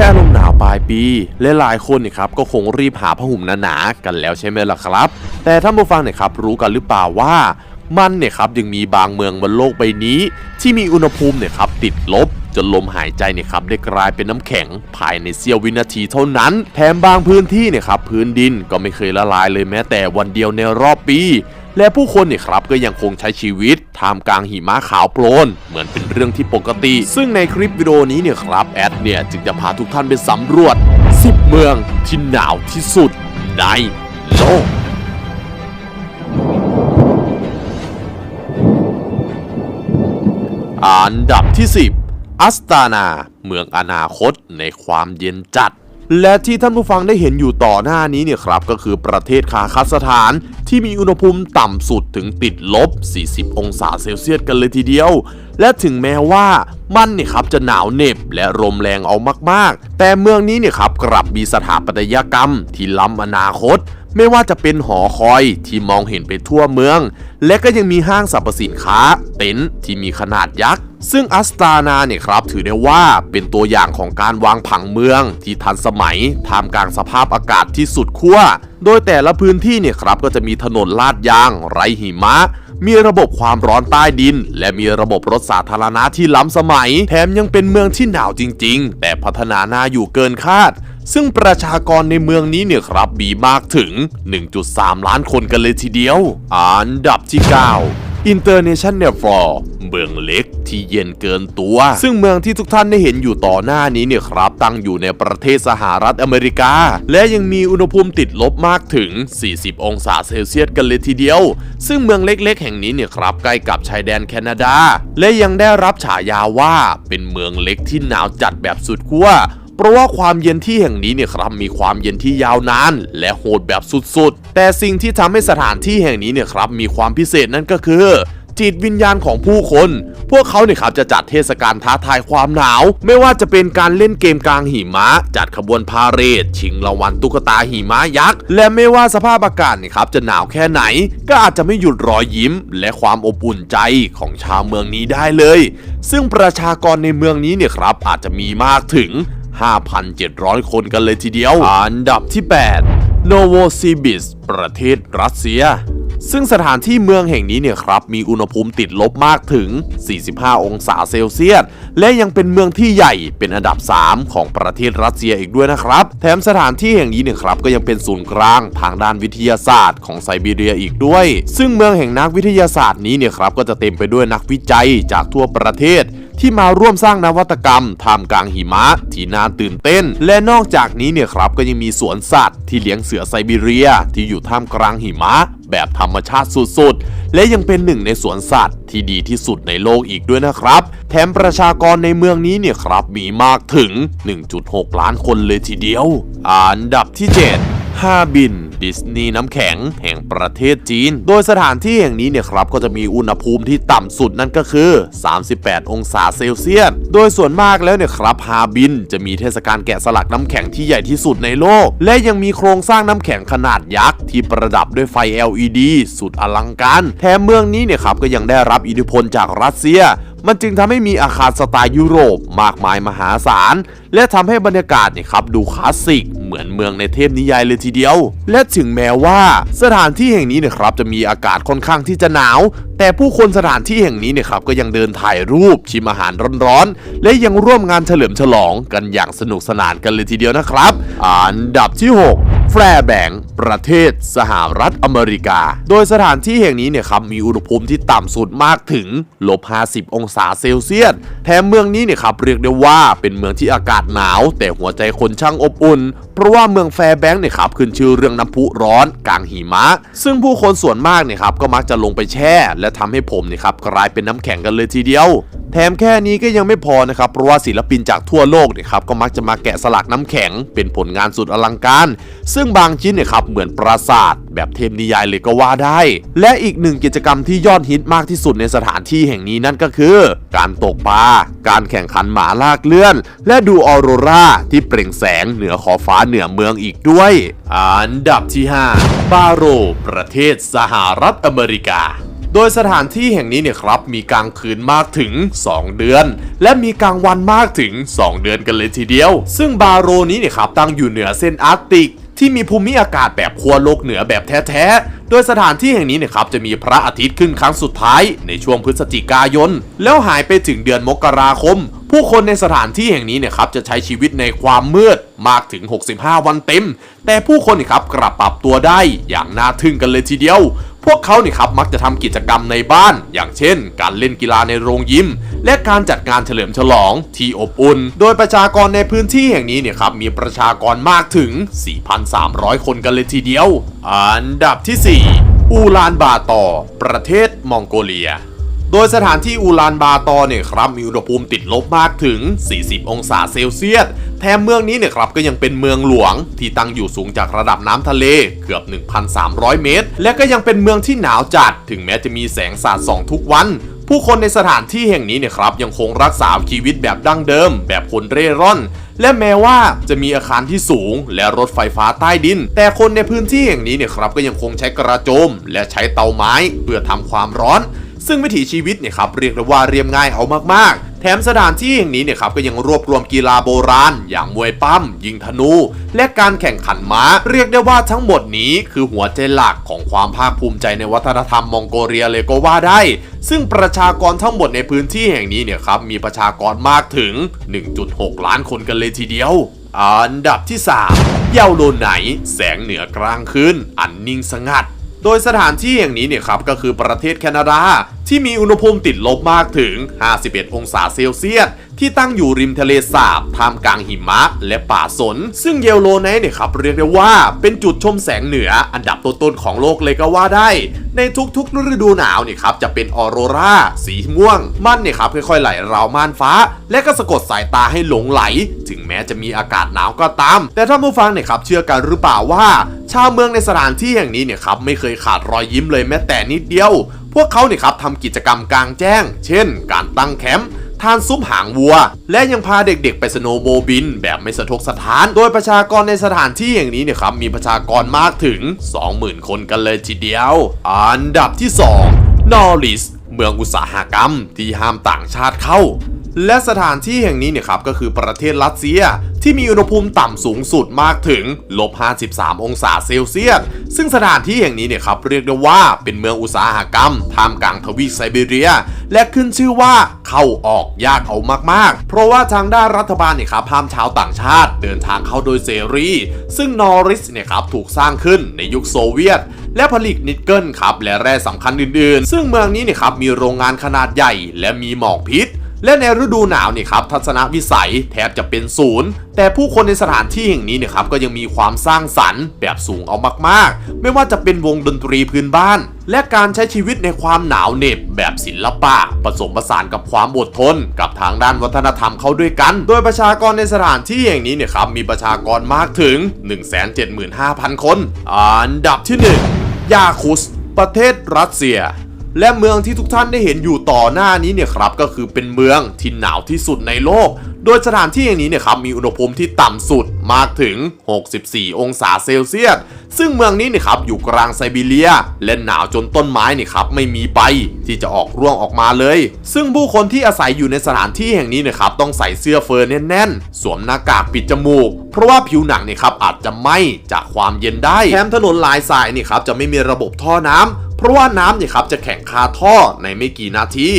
ค่ลมหนาวปลายปี และหลายคนเนี่ยครับก็คงรีบหาผ้าห่มหนาๆกันแล้วใช่ไหมล่ะครับ แต่ท่านผู้ฟังเนี่ยครับรู้กันหรือเปล่าว่ามันเนี่ยครับยังมีบางเมืองบนโลกใบนี้ ที่มีอุณหภูมิเนี่ยครับติดลบ จนลมหายใจเนี่ยครับได้กลายเป็นน้ำแข็งภายในเสี้ยววินาทีเท่านั้น แถมบางพื้นที่เนี่ยครับพื้นดินก็ไม่เคยละลายเลยแม้แต่วันเดียวในรอบปี และผู้คนเนี่ยครับก็ยังคงใช้ชีวิต ท่ามกลางหิมะขาวโพลนเหมือนเป็นเรื่องที่ปกติ ซึ่งในคลิปวิดีโอนี้เนี่ยครับแอดเนี่ยจึงจะพาทุกท่านไปสำรวจ 10 เมืองที่หนาวที่สุดในโลกอันดับที่ 10 อัสตานา เมืองอนาคตในความเย็นจัด และที่ท่านผู้ฟังได้เห็นอยู่ต่อหน้านี้เนี่ยครับก็คือประเทศคาซัคสถานที่มีอุณหภูมิต่ำสุดถึงติดลบ 40 องศาเซลเซียสกันเลยทีเดียว และถึงแม้ว่ามันเนี่ยครับจะหนาวเหน็บและลมแรงเอามากๆ แต่เมืองนี้เนี่ยครับกลับมีสถาปัตยกรรมที่ล้ำอนาคต ไม่ว่าจะเป็นหอคอยที่มองเห็นไปทั่วเมือง และก็ยังมีห้างสรรพสินค้า เต็นท์ที่มีขนาดยักษ์ ซึ่งอัสตานาเนี่ยครับถือได้ว่าเป็นตัวอย่างของการวางผังเมือง ที่ทันสมัยท่ามกลางสภาพอากาศที่สุดขั้ว โดยแต่ละพื้นที่เนี่ยครับก็จะมีถนนลาดยาง ไร้หิมะมีระบบความร้อนใต้ดิน และมีระบบรถสาธารณะที่ล้ำสมัย แถมยังเป็นเมืองที่หนาวจริง ๆ แต่พัฒนาหน้าอยู่เกินคาด ซึ่งประชากรในเมืองนี้เนี่ยครับมีมากถึง 1.3 ล้านคนกันเลยทีเดียว อันดับที่ 9 International Fall เมืองเล็กที่เย็นเกินตัว ซึ่งเมืองที่ทุกท่านได้เห็นอยู่ต่อหน้านี้เนี่ยครับ ตั้งอยู่ในประเทศสหรัฐอเมริกา และยังมีอุณหภูมิติดลบมากถึง 40 องศาเซลเซียสกันเลยทีเดียว ซึ่งเมืองเล็กๆ แห่งนี้เนี่ยครับ ใกล้กับชายแดนแคนาดา และยังได้รับฉายาว่าเป็นเมืองเล็กที่หนาวจัดแบบสุดขั้ว เพราะว่าความเย็นที่แห่งนี้เนี่ยครับมีความเย็นที่ยาวนาน และโหดแบบสุดๆ แต่สิ่งที่ทำให้สถานที่แห่งนี้เนี่ยครับมีความพิเศษนั่นก็คือจิตวิญญาณของผู้คน พวกเขาเนี่ยครับจะจัดเทศกาลท้าทายความหนาว ไม่ว่าจะเป็นการเล่นเกมกลางหิมะ จัดขบวนพาเหรด ชิงรางวัลตุ๊กตาหิมะยักษ์ และไม่ว่าสภาพอากาศเนี่ยครับจะหนาวแค่ไหน ก็อาจจะไม่หยุดรอยยิ้ม และความอบอุ่นใจของชาวเมืองนี้ได้เลย ซึ่งประชากรในเมืองนี้เนี่ยครับอาจจะมีมากถึง 5,700 คนกันเลยทีเดียว อันดับที่ 8 โนโวซิบิสประเทศรัสเซียซึ่งสถานที่เมืองแห่งนี้เนี่ยครับ มีอุณหภูมิติดลบมากถึง 45 องศาเซลเซียส และยังเป็นเมืองที่ใหญ่เป็นอันดับ 3 ของประเทศรัสเซียอีกด้วยนะครับ แถมสถานที่แห่งนี้เนี่ยครับ ก็ยังเป็นศูนย์กลางทางด้านวิทยาศาสตร์ของไซบีเรียอีกด้วย ซึ่งเมืองแห่งนักวิทยาศาสตร์นี้เนี่ยครับก็จะเต็มไปด้วยนักวิจัยจากทั่วประเทศ ที่มาร่วมสร้างนวัตกรรมท่ามกลางหิมะที่น่าตื่นเต้น และนอกจากนี้เนี่ยครับก็ยังมีสวนสัตว์ที่เลี้ยงเสือไซบีเรีย ที่อยู่ท่ามกลางหิมะ แบบธรรมชาติสุดๆ และยังเป็นหนึ่งในสวนสัตว์ที่ดีที่สุดในโลกอีกด้วยนะครับ แถมประชากรในเมืองนี้เนี่ยครับมีมากถึง 1.6 ล้านคนเลยทีเดียว อันดับที่ 7 ฮาบิน ดิสนีย์น้ำแข็ง แห่งประเทศจีน โดยสถานที่แห่งนี้เนี่ยครับก็จะมีอุณหภูมิที่ต่ำสุดนั่นก็คือ 38 องศาเซลเซียส โดยส่วนมากแล้วเนี่ยครับฮาบิน จะมีเทศกาลแกะสลักน้ำแข็งที่ใหญ่ที่สุดในโลก และยังมีโครงสร้างน้ำแข็งขนาดยักษ์ที่ประดับด้วยไฟ LED สุดอลังการ แถมเมืองนี้เนี่ยครับก็ยังได้รับอิทธิพลจากรัสเซีย มันจึงทำให้มีอาคารสไตล์ยุโรปมากมายมหาศาล และทำให้บรรยากาศเนี่ยครับดูคลาสสิก เหมือนเมืองในเทพนิยายเลยทีเดียว และถึงแม้ว่าสถานที่แห่งนี้เนี่ยครับจะมีอากาศค่อนข้างที่จะหนาว แต่ผู้คนสถานที่แห่งนี้เนี่ยครับก็ยังเดินถ่ายรูปชิมอาหารร้อนๆ และยังร่วมงานเฉลิมฉลองกันอย่างสนุกสนานกันเลยทีเดียวนะครับ อันดับที่ 6 แฟร์แบงก์ประเทศสหรัฐอเมริกา โดยสถานที่แห่งนี้เนี่ยครับมีอุณหภูมิที่ต่ำสุดมากถึงลบ50 องศาเซลเซียส แถมเมืองนี้เนี่ยครับเรียกได้ว่าเป็นเมืองที่อากาศหนาว แต่หัวใจคนช่างอบอุ่น เพราะว่าเมืองแฟร์แบงก์เนี่ยครับขึ้นชื่อเรื่องน้ำพุร้อนกลางหิมะ ซึ่งผู้คนส่วนมากเนี่ยครับก็มักจะลงไปแช่ และทำให้ผมเนี่ยครับกลายเป็นน้ำแข็งกันเลยทีเดียว แถมแค่นี้ก็ยังไม่พอนะครับเพราะว่าศิลปินจากทั่วโลกเนี่ยครับก็มักจะมาแกะสลักน้ำแข็ง เป็นผลงานสุดอลังการ ซึ่งบางชิ้นเนี่ยครับเหมือนปราสาท แบบเทพนิยายเลยก็ว่าได้ และอีกหนึ่งกิจกรรมที่ยอดฮิตมากที่สุดในสถานที่แห่งนี้นั่นก็คือ การตกปลาการแข่งขันหมาลากเลื่อน และดูออโรราที่เปล่งแสงเหนือขอบฟ้าเหนือเมืองอีกด้วยอันดับที่ 5 บาโร ประเทศสหรัฐอเมริกา โดยสถานที่แห่งนี้เนี่ยครับมีกลางคืนมากถึง 2 เดือน และมีกลางวันมากถึง 2 เดือนกันเลยทีเดียว ซึ่งบาโรนี้เนี่ยครับตั้งอยู่เหนือเส้นอาร์กติกที่มีภูมิอากาศแบบขั้วโลกเหนือแบบแท้ๆ โดยสถานที่แห่งนี้เนี่ยครับจะมีพระอาทิตย์ขึ้นครั้งสุดท้ายในช่วงพฤศจิกายน แล้วหายไปถึงเดือนมกราคม ผู้คนในสถานที่แห่งนี้เนี่ยครับจะใช้ชีวิตในความมืดมากถึง 65 วันเต็ม แต่ผู้คนเนี่ยครับกลับปรับตัวได้อย่างน่าทึ่งกันเลยทีเดียว พวกเขาเนี่ยครับมักจะทำกิจกรรมในบ้าน อย่างเช่น การเล่นกีฬาในโรงยิม และการจัดงานเฉลิมฉลองที่อบอุ่น โดยประชากรในพื้นที่แห่งนี้เนี่ยครับมีประชากรมากถึง 4,300 คนกันเลยทีเดียว อันดับที่ 4 อูลานบาตอ ประเทศมองโกเลีย โดยสถานที่อูลานบาตอเนี่ยครับมีอุณหภูมิติดลบมากถึง 40 องศาเซลเซียส แถมเมืองนี้เนี่ยครับก็ยังเป็นเมืองหลวง ที่ตั้งอยู่สูงจากระดับน้ำทะเลเกือบ 1,300 เมตร และก็ยังเป็นเมืองที่หนาวจัด ถึงแม้จะมีแสงสาดส่องทุกวันผู้คนในสถานที่แห่งนี้เนี่ยครับยังคงรักษาชีวิตแบบดั้งเดิม แบบคนเร่ร่อน และแม้ว่าจะมีอาคารที่สูง และรถไฟฟ้าใต้ดิน แต่คนในพื้นที่แห่งนี้เนี่ยครับก็ยังคงใช้กระโจม และใช้เตาไม้เพื่อทำความร้อน ซึ่งวิถีชีวิตเนี่ยครับเรียกได้ว่าเรียบง่ายเอามากๆแถมสถานที่แห่งนี้เนี่ยครับก็ยังรวบรวมกีฬาโบราณ อย่างมวยปั้ม ยิงธนู และการแข่งขันม้า เรียกได้ว่าทั้งหมดนี้คือหัวใจหลักของความภาคภูมิใจในวัฒนธรรมมองโกเลียเลยก็ว่าได้ ซึ่งประชากรทั้งหมดในพื้นที่แห่งนี้เนี่ยครับมีประชากรมากถึง 1.6 ล้านคนกันเลยทีเดียว อันดับที่ 3 เยาโลไหน แสงเหนือกลางคืนอันนิ่งสงัด โดยสถานที่แห่งนี้เนี่ยครับก็คือประเทศแคนาดา ที่มีอุณหภูมิติดลบมากถึง 51 องศาเซลเซียสที่ตั้งอยู่ริมทะเลสาบท่ามกลางหิมะและป่าสน ซึ่งเยลโลไนท์เนี่ยครับเรียกได้ว่าเป็นจุดชมแสงเหนืออันดับต้นๆของโลกเลยก็ว่าได้ ในทุกๆฤดูหนาวเนี่ยครับจะเป็นออโรราสีม่วง มันเนี่ยครับค่อยๆไหลราวม่านฟ้า และก็สะกดสายตาให้หลงไหล ถึงแม้จะมีอากาศหนาวก็ตาม แต่ถ้าผู้ฟังเนี่ยครับเชื่อกันหรือเปล่าว่า ชาวเมืองในสถานที่แห่งนี้เนี่ยครับไม่เคยขาดรอยยิ้มเลยแม้แต่นิดเดียว พวกเขาเนี่ยครับทำกิจกรรมกลางแจ้ง เช่น การตั้งแคมป์ทานซุปหางวัว และยังพาเด็กๆ ไปสโนว์โบว์บิน แบบไม่สะทกสถาน โดยประชากรในสถานที่อย่างนี้เนี่ยครับมีประชากรมากถึง 20,000 คนกันเลยทีเดียว อันดับที่ 2 นอริส เมืองอุตสาหกรรมที่ห้ามต่างชาติเข้า และสถานที่แห่งนี้เนี่ยครับก็คือประเทศรัสเซียที่มีอุณหภูมิต่ำสูงสุดมากถึงลบ 53 องศาเซลเซียส ซึ่งสถานที่แห่งนี้เนี่ยครับเรียกได้ว่าเป็นเมืองอุตสาหกรรมท่ามกลางทวีปไซบีเรีย และขึ้นชื่อว่าเข้าออกยากเอามากๆ เพราะว่าทางด้านรัฐบาลเนี่ยครับห้ามชาวต่างชาติเดินทางเข้าโดยเสรี ซึ่งนอริสเนี่ยครับถูกสร้างขึ้นในยุคโซเวียต และผลิตนิกเกิลครับและแร่สำคัญอื่นๆ ซึ่งเมืองนี้เนี่ยครับมีโรงงานขนาดใหญ่ และมีหมอกพิษ และในฤดูหนาวเนี่ยครับทัศนวิสัยแทบจะเป็นศูนย์ แต่ผู้คนในสถานที่แห่งนี้เนี่ยครับก็ยังมีความสร้างสรรค์แบบสูงเอามากๆ ไม่ว่าจะเป็นวงดนตรีพื้นบ้าน และการใช้ชีวิตในความหนาวเหน็บแบบศิลปะ ผสมผสานกับความอดทน กับทางด้านวัฒนธรรมเข้าด้วยกัน โดยประชากรในสถานที่แห่งนี้เนี่ยครับมีประชากรมากถึง 175,000 คน อันดับที่ 1 ยาคุส ประเทศรัสเซีย และเมืองที่ทุกท่านได้เห็นอยู่ต่อหน้านี้เนี่ยครับก็คือเป็นเมืองที่หนาวที่สุดในโลก โดยสถานที่อย่างนี้เนี่ยครับมีอุณหภูมิที่ต่ำสุด มากถึง 64 องศาเซลเซียส ซึ่งเมืองนี้นี่ครับอยู่กลางไซบีเรีย และหนาวจนต้นไม้นี่ครับไม่มีใบที่จะออกร่วงออกมาเลย ซึ่งผู้คนที่อาศัยอยู่ในสถานที่แห่งนี้นี่ครับต้องใส่เสื้อเฟอร์แน่นๆ สวมหน้ากากปิดจมูก เพราะว่าผิวหนังนี่ครับอาจจะไหม้จากความเย็นได้แถมถนนหลายสายนี่ครับจะไม่มีระบบท่อน้ำเพราะว่าน้ำเนี่ยครับจะแข็งคาท่อในไม่กี่นาที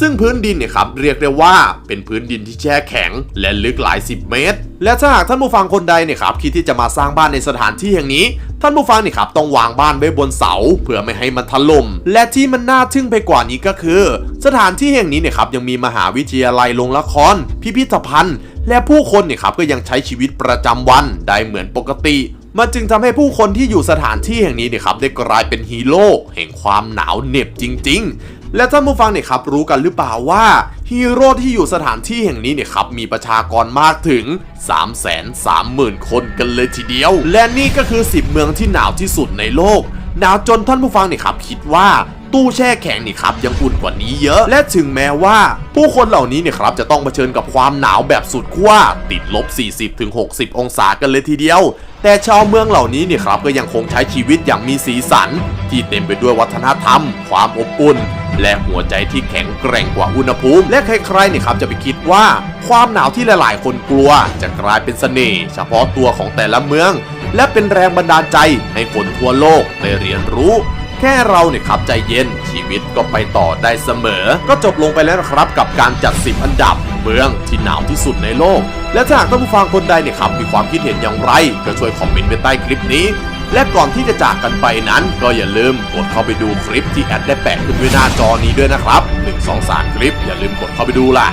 ซึ่งพื้นดินเนี่ยครับเรียกได้ว่าเป็นพื้นดินที่แช่แข็ง และลึกหลายสิบเมตร และถ้าหากท่านผู้ฟังคนใดเนี่ยครับคิดที่จะมาสร้างบ้านในสถานที่แห่งนี้ ท่านผู้ฟังเนี่ยครับต้องวางบ้านไว้บนเสา เพื่อไม่ให้มันถล่มและที่มันน่าทึ่งไปกว่านี้ก็คือ สถานที่แห่งนี้เนี่ยครับยังมีมหาวิทยาลัยโรงละคร พิพิธภัณฑ์ และผู้คนเนี่ยครับก็ยังใช้ชีวิตประจำวันได้เหมือนปกติมันจึงทำให้ผู้คนที่อยู่สถานที่แห่งนี้เนี่ยครับได้กลายเป็นฮีโร่แห่งความหนาวเหน็บจริง ๆ และท่านผู้ฟังเนี่ยครับรู้กันหรือเปล่าว่าฮีโร่ที่อยู่สถานที่แห่งนี้เนี่ยครับมีประชากรมากถึง 3 3 0 0 0 0 คนกันเลยทีเดียว และนี่ก็คือ 10 เมืองที่หนาวที่สุดในโลก หนาวจนท่านผู้ฟังเนี่ยครับคิดว่าตู้แช่แข็งนี่ครับยังอุ่นกว่านี้เยอะ และถึงแม้ว่า ผู้คนเหล่านี้เนี่ยครับจะต้องเผชิญกับความหนาวแบบสุดขั้วติดลบ 40-60 องศากันเลยทีเดียว แต่ชาวเมืองเหล่านี้เนี่ยครับก็ยังคงใช้ชีวิตอย่างมีสีสัน ที่เต็มไปด้วยวัฒนธรรม ความอบอุ่น และหัวใจที่แข็งแกร่งกว่าอุณหภูมิ และใครๆเนี่ยครับจะไปคิดว่า ความหนาวที่หลายๆ คนกลัว จะกลายเป็นเสน่ห์เฉพาะตัวของแต่ละเมือง และเป็นแรงบันดาลใจให้คนทั่วโลกได้เรียนรู้ แค่เราเนี่ยครับใจเย็นชีวิตก็ไปต่อได้เสมอ ก็จบลงไปแล้วนะครับกับการจัด 10 อันดับเมืองที่หนาวที่สุดในโลก และถ้าหากท่านผู้ฟังคนใดเนี่ยครับมีความคิดเห็นอย่างไร ก็ช่วยคอมเมนต์ไว้ใต้คลิปนี้ และก่อนที่จะจากกันไปนั้น ก็อย่าลืมกดเข้าไปดูคลิปที่แอดได้แปะขึ้นไว้หน้าจอนี้ด้วยนะครับ1 2 3คลิปอย่าลืมกดเข้าไปดูล่ะ